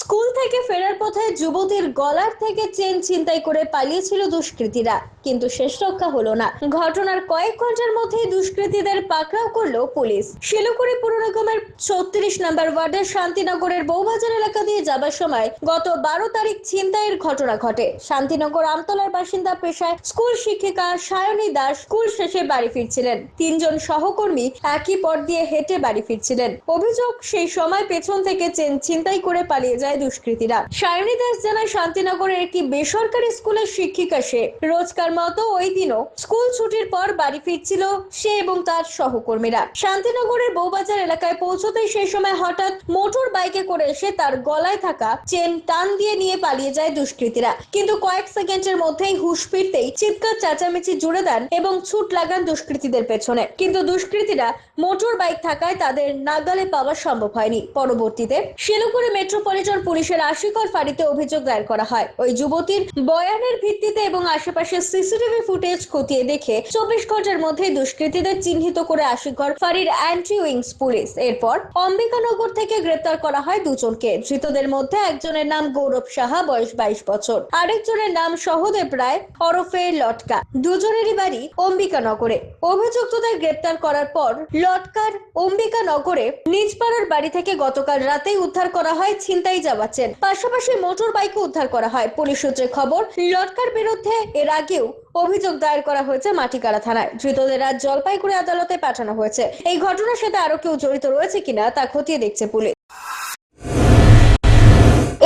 School থেকে ফেরার পথে যুবতীর গলার থেকে চেন ছিনতাই করে পালিয়েছিল দুষ্কৃতীরা, কিন্তু শেষ রক্ষা হলো না। ঘটনার কয়েক ঘণ্টার মধ্যেই দুষ্কৃতীদের পাকড়াও করল পুলিশ। শিলিগুড়ি পুর নিগমের ছত্রিশ নম্বর ওয়ার্ডের শান্তিনগরের বৌবাজার এলাকা দিয়ে যাবার সময় গত বারো তারিখ ছিনতাইয়ের ঘটনা ঘটে। শান্তিনগর আমতলার বাসিন্দা পেশায় স্কুল শিক্ষিকা সায়নী দাস স্কুল শেষে বাড়ি ফিরছিলেন। তিনজন সহকর্মী একই পথ দিয়ে হেঁটে বাড়ি ফিরছিলেন। অভিযোগ, সেই সময় পেছন থেকে চেন ছিনতাই করে পালিয়ে যায় দুষ্কৃতীরা। সায়নী দাস জানায়, শান্তিনগরের একটি বেসরকারি স্কুলের শিক্ষিকা সে। রোজকার মতো ওই দিনও স্কুল ছুটির পর বাড়ি ফিরছিল সে এবং তার সহকর্মীরা। শান্তিনগরের বৌবাজার এলাকায় পৌঁছতেই সেই সময় হঠাৎ মোটর বাইকে করে এসে তার গলায় থাকা চেন টান দিয়ে নিয়ে পালিয়ে যায় দুষ্কৃতীরা। কিন্তু কয়েক সেকেন্ডের মধ্যেই হুশ ফিরতেই চিৎকার চেঁচামেচি জুড়ে দেন এবং ছুট লাগান দুষ্কৃতীদের পেছনে। কিন্তু দুষ্কৃতীরা মোটর বাইক থাকায় তাদের নাগালে পাওয়া সম্ভব হয়নি। পরবর্তীতে শিলিগুড়ি মেট্রোপলিটন পুলিশের আশিকর ফাঁড়িতে অভিযোগ দায়ের করা হয়। ওই যুবতীর বয়ানের ভিত্তিতে এবং আশেপাশে সিসিটিভি ফুটেজ খতিয়ে দেখে চব্বিশ ঘণ্টার মধ্যে দুষ্কৃতীদের চিহ্নিত করে আশিকর ফাঁড়ির অ্যান্টি উইংস পুলিশ। এরপর অম্বিকানগর থেকে গ্রেপ্তার করা হয় দুজনকে। ধৃতদের মধ্যে একজনের নাম গৌরব সাহা, বয়স বাইশ বছর। আরেকজনের নাম সহদেব রায়, ওরফে লটকা। দুজনেরই বাড়ি অম্বিকানগরে। অভিযুক্তদের গ্রেপ্তার করার পর লটকার অম্বিকানগরে নিজ পাড়ার বাড়ি থেকে গতকাল রাতেই উদ্ধার করা হয় ছিনতাই যাওয়াচ্ছেন পাশাপাশি মোটর বাইকও উদ্ধার করা হয়। পুলিশ সূত্রে খবর, লটকার বিরুদ্ধে এর আগেও অভিযোগ দায়ের করা হয়েছে মাটিকাড়া থানায়। ধৃতদের আজ জলপাইগুড়ি আদালতে পাঠানো হয়েছে। এই ঘটনার সাথে আরও কেউ জড়িত রয়েছে কিনা তা খতিয়ে দেখছে police.